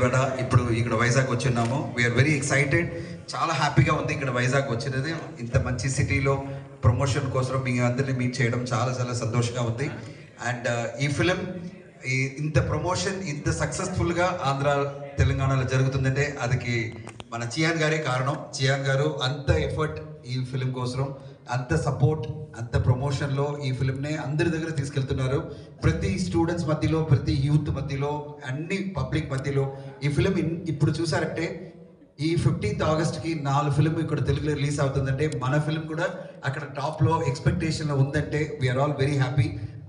విజయవాడ ఇప్పుడు ఇక్కడ వైజాగ్ వచ్చున్నాము. వీఆర్ వెరీ ఎక్సైటెడ్ చాలా హ్యాపీగా ఉంది ఇక్కడ వైజాగ్ వచ్చినది. ఇంత మంచి సిటీలో ప్రమోషన్ కోసం మీ అందరినీ మీట్ చేయడం చాలా చాలా సంతోషంగా ఉంది. అండ్ uh, ఈ ఫిలిం ఇంత ప్రమోషన్ ఇంత సక్సెస్ఫుల్గా ఆంధ్ర తెలంగాణలో జరుగుతుందంటే అదికి మన చియాన్ గారే కారణం. చియాన్ గారు అంత ఎఫర్ట్ ఈ ఫిలిం కోసం అంత సపోర్ట్ అంత ప్రమోషన్లో ఈ ఫిలింని అందరి దగ్గర తీసుకెళ్తున్నారు. ప్రతి స్టూడెంట్స్ మధ్యలో ప్రతి యూత్ మధ్యలో అన్ని పబ్లిక్ మధ్యలో ఈ ఫిలిం ఇప్పుడు చూసారంటే ఈ ఫిఫ్టీన్త్ ఆగస్ట్కి నాలుగు ఫిలిం ఇక్కడ తెలుగులో రిలీజ్ అవుతుందంటే మన ఫిలిం కూడా అక్కడ టాప్లో ఎక్స్పెక్టేషన్లో ఉందంటే వీఆర్ ఆల్ వెరీ హ్యాపీ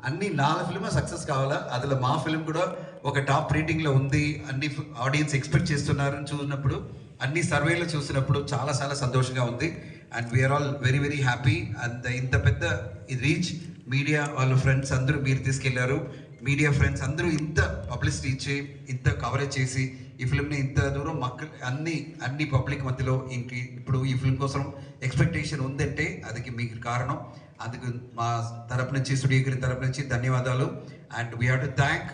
అన్ని నాలుగు ఫిలిం సక్సెస్ కావాలా? అందులో మా ఫిలిం కూడా ఒక టాప్ రేటింగ్లో ఉంది. అన్ని ఆడియన్స్ ఎక్స్పెక్ట్ చేస్తున్నారని చూసినప్పుడు అన్ని సర్వేలు చూసినప్పుడు చాలా చాలా సంతోషంగా ఉంది. And we're all very very happy and ఇంత పెద్ద రీచ్ మీడియా వాళ్ళ ఫ్రెండ్స్ అందరూ మీరు తీసుకెళ్ళారు. మీడియా ఫ్రెండ్స్ అందరూ ఇంత పబ్లిసిటీ ఇచ్చి ఇంత కవరేజ్ చేసి ఈ ఫిల్మ్ని ఇంత దూరం మక్క అన్ని అన్ని పబ్లిక్ మధ్యలో ఇంక ఇప్పుడు ఈ ఫిల్మ్ కోసం ఎక్స్పెక్టేషన్ ఉందంటే అది మీకు కారణం. అందుకు మా తరపు నుంచి స్టూడియో తరపు నుంచి ధన్యవాదాలు. And we have to thank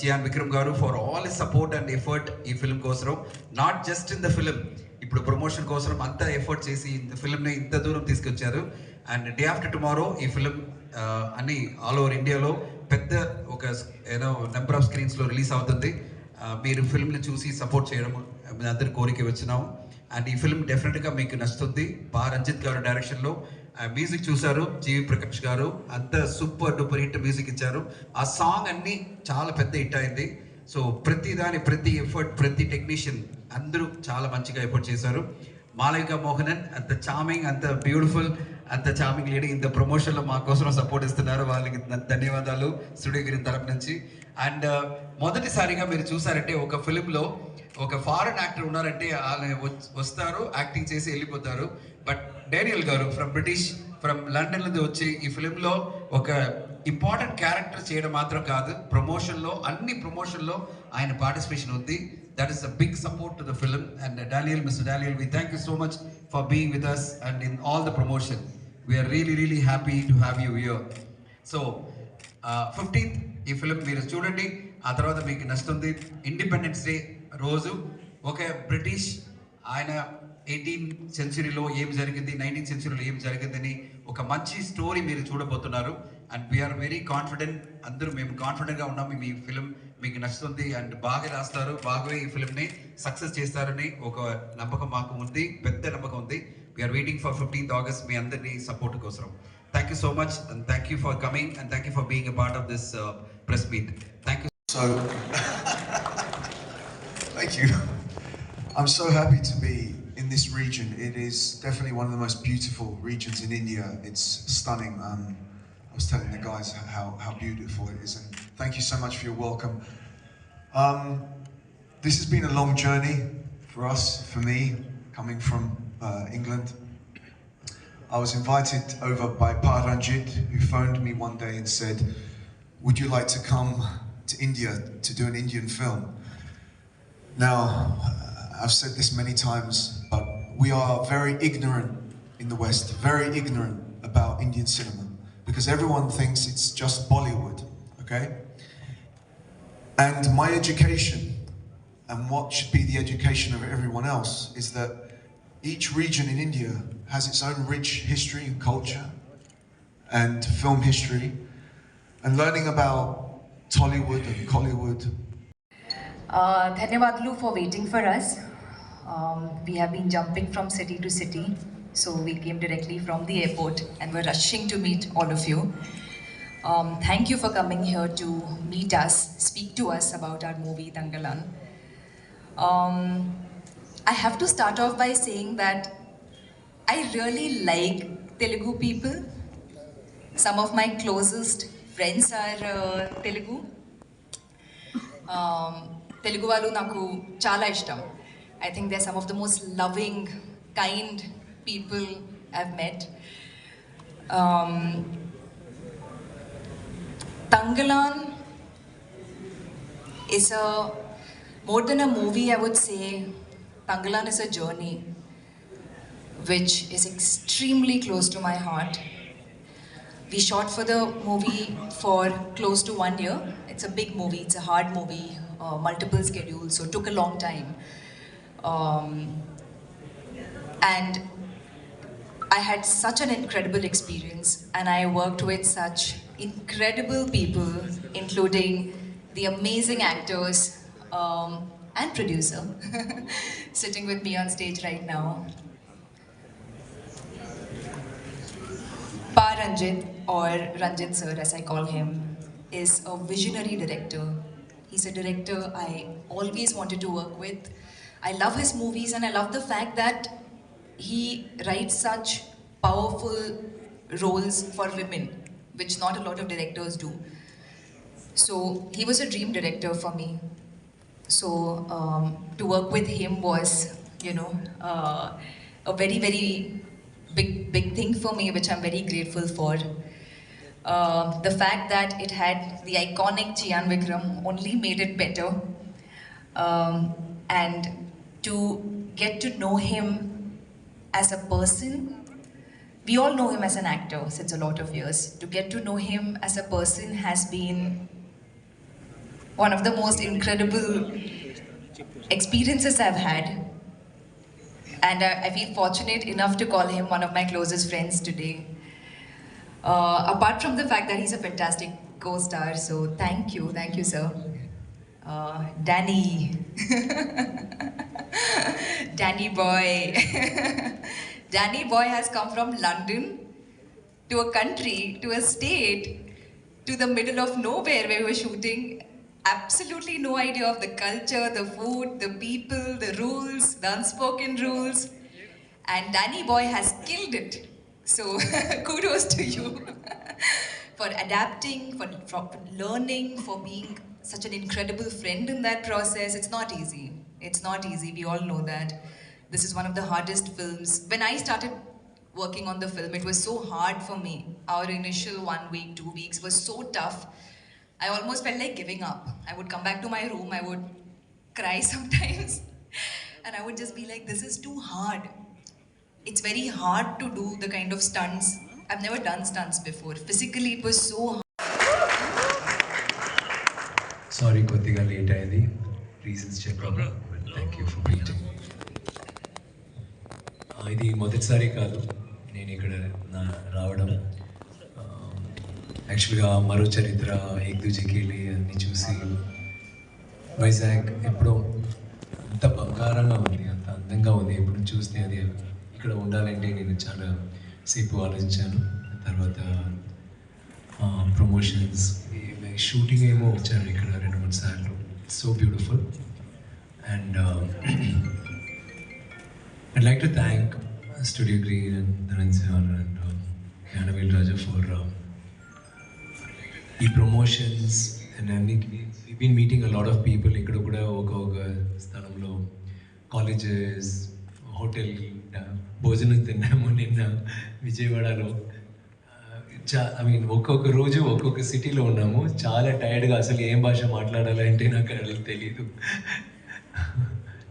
Chiyaan Vikram garu for all support and effort ఈ ఫిల్మ్ కోసం not just in the film ఇప్పుడు ప్రమోషన్ కోసం అంత ఎఫర్ట్ చేసి ఇంత ఫిల్మ్ని ఇంత దూరం తీసుకొచ్చారు. అండ్ డే ఆఫ్టర్ టుమారో ఈ ఫిల్మ్ uh, అన్ని ఆల్ ఓవర్ ఇండియాలో పెద్ద ఒక ఏదో నెంబర్ ఆఫ్ స్క్రీన్స్లో రిలీజ్ అవుతుంది. మీరు ఫిల్మ్ని చూసి సపోర్ట్ చేయడం మీ అందరి కోరిక వచ్చినాము. అండ్ ఈ ఫిల్మ్ డెఫినెట్గా మీకు నచ్చుతుంది. బా రంజిత్ గారు డైరెక్షన్లో మ్యూజిక్ చూశారు జీవి ప్రకాష్ గారు. అంత సూపర్ డూపర్ హిట్ మ్యూజిక్ ఇచ్చారు. ఆ సాంగ్ అన్ని చాలా పెద్ద హిట్ అయింది. సో ప్రతి దాని ప్రతి ఎఫర్ట్ ప్రతి టెక్నీషియన్ అందరూ చాలా మంచిగా ఎఫర్ట్ చేశారు. మాలవిక మోహనన్ అంత చామింగ్ అంత బ్యూటిఫుల్ అంత చామింగ్ లేడీ ఇంత ప్రమోషన్లో మా కోసం సపోర్ట్ ఇస్తున్నారు. వాళ్ళకి ధన్యవాదాలు స్టూడియో గిరి తరపు నుంచి. అండ్ uh, మొదటిసారిగా మీరు చూసారంటే ఒక ఫిలింలో ఒక ఫారెన్ యాక్టర్ ఉన్నారంటే వాళ్ళని వస్తారు యాక్టింగ్ చేసి వెళ్ళిపోతారు. But Daniel garu from British from London నుంచి వచ్చి ఈ ఫిలింలో ఒక ఇంపార్టెంట్ క్యారెక్టర్ చేయడం మాత్రం కాదు. ప్రమోషన్లో అన్ని ప్రమోషన్లో ఆయన పార్టిసిపేషన్ ఉంది. That is a big support to the film and Daniel mister Daniel we thank you so much for being with us and in all the promotion we're really really happy to have you here so fifteenth ఈ film మీరు చూడండి. ఆ తర్వాత మీకు నచ్చుతుంది. Independence day రోజు. ఒక British ఆయన ఎయిటీన్ సెంచురీలో ఏం జరిగింది నైన్టీన్ సెంచురీలో ఏం జరిగిందని ఒక మంచి స్టోరీ మీరు చూడబోతున్నారు. అండ్ వీఆర్ వెరీ కాన్ఫిడెంట్ అందరూ మేము కాన్ఫిడెంట్గా ఉన్నాము మీ ఫిలిం మీకు నచ్చుతుంది అండ్ బాగా రాస్తారు. బాగా ఈ ఫిలింని సక్సెస్ చేస్తారని ఒక నమ్మకం మాకు ఉంది. పెద్ద నమ్మకం ఉంది. We're waiting for fifteenth August మీ అందరినీ సపోర్ట్ కోసం thank you so much and thank you for coming and thank you for being a part of this press meet thank you So, thank you. I'm so happy to be in this region. It is definitely one of the most beautiful regions in India. It's stunning. Um, I was telling the guys how, how beautiful it is, and thank you so much for your welcome. Um, this has been a long journey for us, for me, coming from uh, England. I was invited over by Paranjit, who phoned me one day and said, Would you like to come to India to do an Indian film? Now, uh, I've said this many times, but we are very ignorant in the West, very ignorant about Indian cinema, because everyone thinks it's just Bollywood, okay? And my education, and what should be the education of everyone else, is that each region in India has its own rich history and culture and film history. And learning about Tollywood and Collywood Uh, Dhanyavadalu for waiting for us. Um, we have been jumping from city to city, so we came directly from the airport and we're rushing to meet all of you. Um, thank you for coming here to meet us, speak to us about our movie Dangalan. Um, I have to start off by saying that I really like Telugu people. Some of my closest friends are uh, Telugu. Um, Telugu వాళ్ళు నాకు చాలా ఇష్టం I think they some of the most loving kind people I've met Thangalaan is a more than a movie i would say tangalan is a journey which is extremely close to my heart. We shot for the movie for close to one year. It's a big movie. It's a hard movie uh, multiple schedules, so it took a long time. Um, and I had such an incredible experience, and I worked with such incredible people, including the amazing actors um, and producer sitting with me on stage right now. Pa Ranjit, or Ranjit sir as I call him, is a visionary director. He's a director I always wanted to work with. I love his movies and I love the fact that he writes such powerful roles for women, which not a lot of directors do. So he was a dream director for me. So um, to work with him was, you know, uh, a very very big big thing for me, which I'm very grateful for. Uh, the fact that it had the iconic Chian Vikram only made it better. Um, and to get to know him as a person, we all know him as an actor since a lot of years. To get to know him as a person has been one of the most incredible experiences I've had. And I, I feel fortunate enough to call him one of my closest friends today. Uh, apart from the fact that he's a fantastic co star, so thank you, thank you, sir. Uh, Danny. Danny boy. Danny boy has come from London to a country, to a state, to the middle of nowhere where we were shooting. Absolutely no idea of the culture, the food, the people, the rules, the unspoken rules. And Danny Boy has killed it. So kudos to you for adapting, for, for learning, for being such an incredible friend in that process. It's not easy. It's not easy. We all know that. This is one of the hardest films. When I started working on the film, it was so hard for me. Our initial one week, two weeks was so tough. I almost felt like giving up. I would come back to my room, I would cry sometimes, and I would just be like, this is too hard. It's very hard to do the kind of stunts. I've never done stunts before. Physically, it was so hard. Sorry కొద్దిగా late అయింది reasons చెప్పాను thank you for waiting ఇది మొదటిసారి కాదు నేను ఇక్కడ నా రావడం యాక్చువల్గా మరో చరిత్ర ఏక్ దూజీకెళ్ళి అన్ని చూసి వైజాగ్ ఎప్పుడో అంత బంగారంగా ఉంది అంత అందంగా ఉంది. ఎప్పుడు చూస్తే అది ఇక్కడ ఉండాలంటే నేను చాలా సేపు ఆలోచించాను. తర్వాత ప్రమోషన్స్ షూటింగ్ ఏమో వచ్చాను ఇక్కడ రెండు మూడు సార్లు. So beautiful and I'd like to thank Studio Green and Dharan Sihar and uh, um, Yanavel Raja for um, ఈ ప్రమోషన్స్ అండ్ అన్ని been meeting a lot of people ఇక్కడ కూడా ఒక ఒక స్థలంలో కాలేజెస్ హోటల్ భోజనం తిన్నాము నిన్న విజయవాడలో. చా ఐ మీన్ ఒక్కొక్క రోజు ఒక్కొక్క సిటీలో ఉన్నాము. చాలా టైర్డ్గా అసలు ఏం భాష మాట్లాడాలంటే నాకు అసలు తెలియదు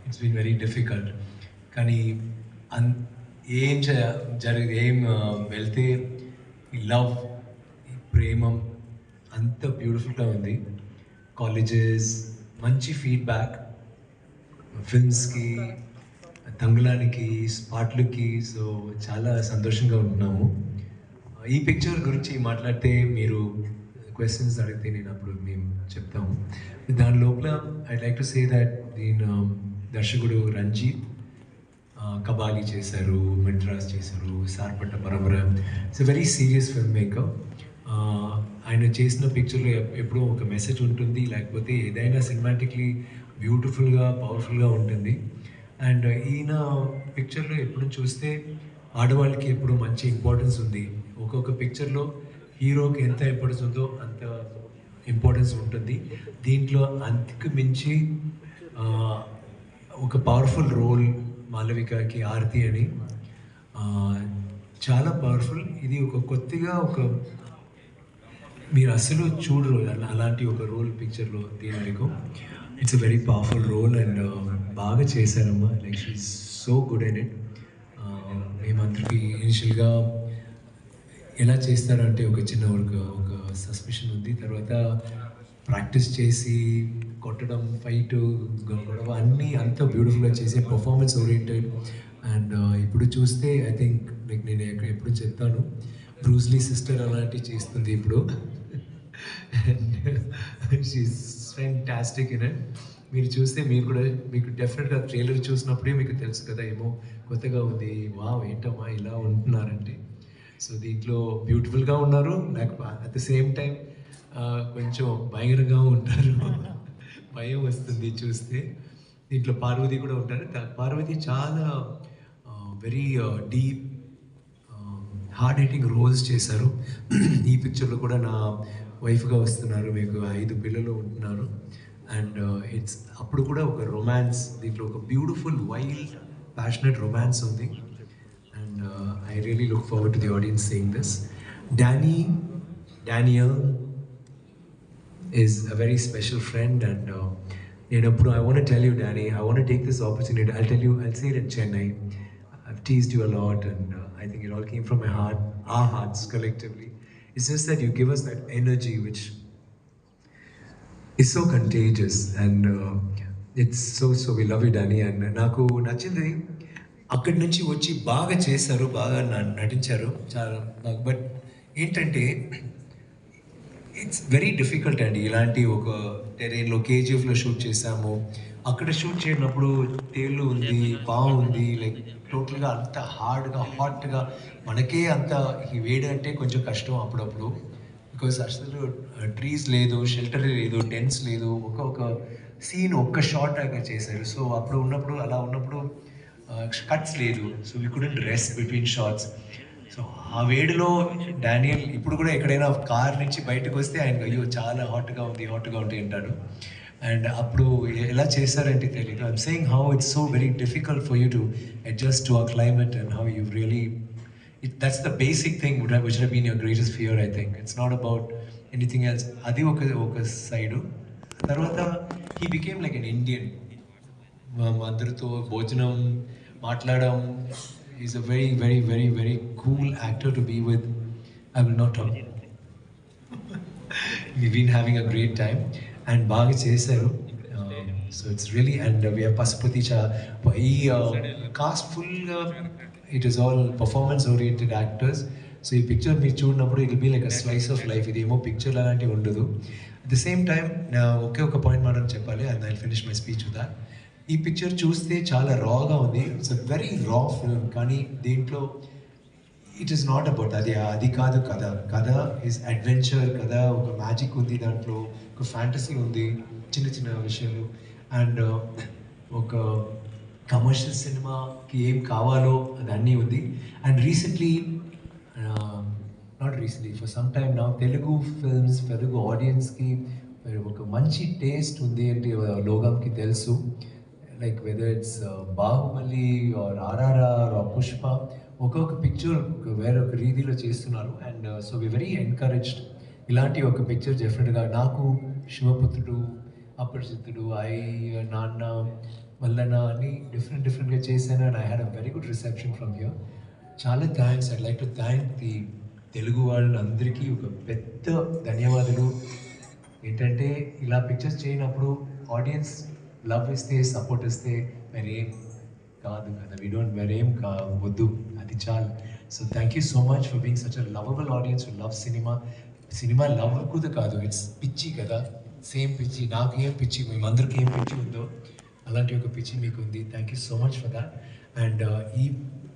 ఇట్స్ బీన్ వెరీ డిఫికల్ట్ కానీ అన్ ఏం జరిగి ఏం వెళ్తే లవ్ ప్రేమం అంత బ్యూటిఫుల్గా ఉంది. కాలేజెస్ మంచి ఫీడ్బ్యాక్ ఫిల్మ్స్కి తంగులానికి స్పాట్లకి సో చాలా సంతోషంగా ఉంటున్నాము ఈ పిక్చర్ గురించి మాట్లాడితే మీరు క్వశ్చన్స్ అడిగితే నేను అప్పుడు మేము చెప్తాము. దాని లోపల I like to say that దీని దర్శకుడు రంజిత్ కబాలి చేశారు మెడ్రాస్ చేశారు Sarpatta Parambarai. It's very serious film maker ఆయన చేసిన పిక్చర్లో ఎప్పుడూ ఒక మెసేజ్ ఉంటుంది. లేకపోతే ఏదైనా సినిమాటిక్లీ బ్యూటిఫుల్గా పవర్ఫుల్గా ఉంటుంది. అండ్ ఈయన పిక్చర్లో ఎప్పుడు చూస్తే ఆడవాళ్ళకి ఎప్పుడు మంచి ఇంపార్టెన్స్ ఉంది. ఒక్కొక్క పిక్చర్లో హీరోకి ఎంత ఇంపార్టెన్స్ ఉందో అంత ఇంపార్టెన్స్ ఉంటుంది. దీంట్లో అంతకు మించి ఒక పవర్ఫుల్ రోల్ మాలవికకి ఆరతి అని. చాలా పవర్ఫుల్ ఇది ఒక కొత్తగా ఒక మీరు అసలు చూడరు అలాంటి ఒక రోల్ పిక్చర్లో తీయడానికి it's a very powerful role and బాగా చేశారమ్మా. Like she so good and it మేమందరికి ఇనిషియల్గా ఎలా చేస్తారంటే ఒక చిన్న ఒక ఒక సస్పెషన్ ఉంది. తర్వాత ప్రాక్టీస్ చేసి కొట్టడం ఫైట్ గొడవ అన్నీ అంత బ్యూటిఫుల్గా చేసే పర్ఫార్మెన్స్ ఓరియంటెడ్ అండ్ ఇప్పుడు చూస్తే ఐ థింక్ లైక్ నేను ఎక్కడ ఎప్పుడు చెప్తాను. బ్రూస్లీ సిస్టర్ అలాంటివి చేస్తుంది ఇప్పుడు. షీస్ ఫ్యాంటాస్టిక్ ఇన్ ఇట్ మీరు చూస్తే మీరు కూడా మీకు డెఫినెట్గా ట్రైలర్ చూసినప్పుడే మీకు తెలుసు కదా ఏమో కొత్తగా ఉంది. వావ్ ఏంటమ్మా ఇలా ఉంటున్నారంటే. సో దీంట్లో బ్యూటిఫుల్గా ఉన్నారు. నాకు అట్ ద సేమ్ టైం కొంచెం భయంకరంగా ఉంటారు భయం వస్తుంది చూస్తే. దీంట్లో పార్వతి కూడా ఉంటారు. పార్వతి చాలా very deep hard hitting roles చేశారు. ఈ పిక్చర్లో కూడా నా వైఫ్గా వస్తున్నారు. మీకు ఐదు పిల్లలు ఉంటున్నారు. అండ్ ఇట్స్ అప్పుడు కూడా ఒక రొమాన్స్ దీంట్లో ఒక బ్యూటిఫుల్ వైల్డ్ ప్యాషనెట్ రొమాన్స్ ఉంది. And I really look forward to the audience saying this. Danny Daniel is a very special friend and uh, I know tell I want to tell you Danny I want to take this opportunity I'll tell you I'll say it in and all came from my heart our hearts collectively it's just that you give us that energy which is so contagious and uh, it's so so we love you Danny and నాకు నచ్చింది అక్కడి నుంచి వచ్చి బాగా చేశారు బాగా న- నటించారు చాలా బట్ ఏంటంటే ఇట్స్ వెరీ డిఫికల్ట్ అండి ఇలాంటి ఒక టెరైన్లో కేజీఎఫ్లో షూట్ చేసాము అక్కడ షూట్ చేయనప్పుడు తేళ్ళు ఉంది ఉంది లైక్ టోటల్గా అంత హార్డ్గా హాట్గా మనకే అంత ఈ వేడి అంటే కొంచెం కష్టం అప్పుడప్పుడు. బికాస్ అసలు ట్రీస్ లేదు షెల్టర్ లేదు టెంట్స్ లేదు ఒక ఒక సీన్ ఒక్క షార్ట్ అక్కడ చేశారు. సో అప్పుడు ఉన్నప్పుడు అలా ఉన్నప్పుడు కట్స్ లేదు. So we couldn't rest between shots so ఆ వేడిలో డానియల్ ఇప్పుడు కూడా ఎక్కడైనా కార్ నుంచి బయటకు వస్తే ఆయన అయ్యో చాలా హాట్గా ఉంది హాట్గా ఉంది అంటాడు. అండ్ అప్పుడు ఎలా చేశారంటే తెలియదు I'm saying how it's so very difficult for you to adjust to a climate and how you really it that's the basic thing would which have been your greatest fear I think it's not about anything else అది ఒక ఒక side తర్వాత he became like an Indian మా అందరితో భోజనం మాట్లాడడం. Is a very very very very cool actor to be with I will not talk we been having a great time and బాగా చేశారు. So it's really and we're Pasupathy ఈ cast ఫుల్గా it is all performance oriented actors so ఈ picture మీరు చూడినప్పుడు it be like a slice of life ఇది ఏమో picture అలాంటివి ఉండదు. అట్ ద సేమ్ టైం నా ఒకే ఒక పాయింట్ మాత్రం చెప్పాలి and I finish my speech that ఈ పిక్చర్ చూస్తే చాలా రాగా ఉంది. It's a very raw film కానీ దీంట్లో ఇట్ ఈస్ నాట్ అబౌట్ అది అది కాదు కథ. కథ ఇస్ అడ్వెంచర్ కథ ఒక మ్యాజిక్ ఉంది దాంట్లో. ఒక ఫ్యాంటసీ ఉంది చిన్న చిన్న విషయాలు. అండ్ uh, ఒక కమర్షియల్ సినిమాకి ఏం కావాలో అది అన్నీ ఉంది. And recently not recently for some time నా తెలుగు ఫిల్మ్స్ తెలుగు ఆడియన్స్కి uh, ఒక మంచి టేస్ట్ ఉంది అంటే uh, లోగంకి తెలుసు. Like whether it's Baahubali or RRR or Pushpa ఒక్కొక్క పిక్చర్ వేరొక రీతిలో చేస్తున్నారు. And so we very encouraged ఇలాంటి ఒక పిక్చర్ డెఫినెట్గా నాకు శివపుత్రుడు అపరిచితుడు ఐ నాన్న మల్లన్న అని డిఫరెంట్ డిఫరెంట్గా చేశాను and I had a very good reception from here చాలా thanks I like to thank the Telugu వాళ్ళందరికీ ఒక పెద్ద ధన్యవాదాలు. ఏంటంటే ఇలా పిక్చర్స్ చేయనప్పుడు ఆడియన్స్ లవ్ ఇస్తే సపోర్ట్ ఇస్తే మరేం కాదు కదా. వీ డోంట్ మరేం కా వద్దు. అది చాలు. So thank you so much for being such a lovable audience love cinema cinema love కూడా కాదు. ఇట్స్ పిచ్చి కదా. సేమ్ పిచ్చి. నాకు ఏం పిచ్చి? మేమందరికీ ఏం పిచ్చి ఉందో? అలాంటి ఒక పిచ్చి మీకు ఉంది thank you so much for that and ఈ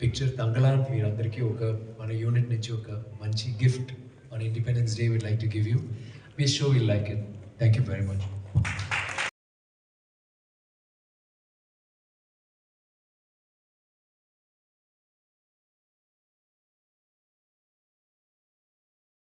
పిక్చర్ తంగలాన్ మీరందరికీ ఒక మన యూనిట్ నుంచి ఒక మంచి గిఫ్ట్ మన independence day will like to give you me show will like it thank you very much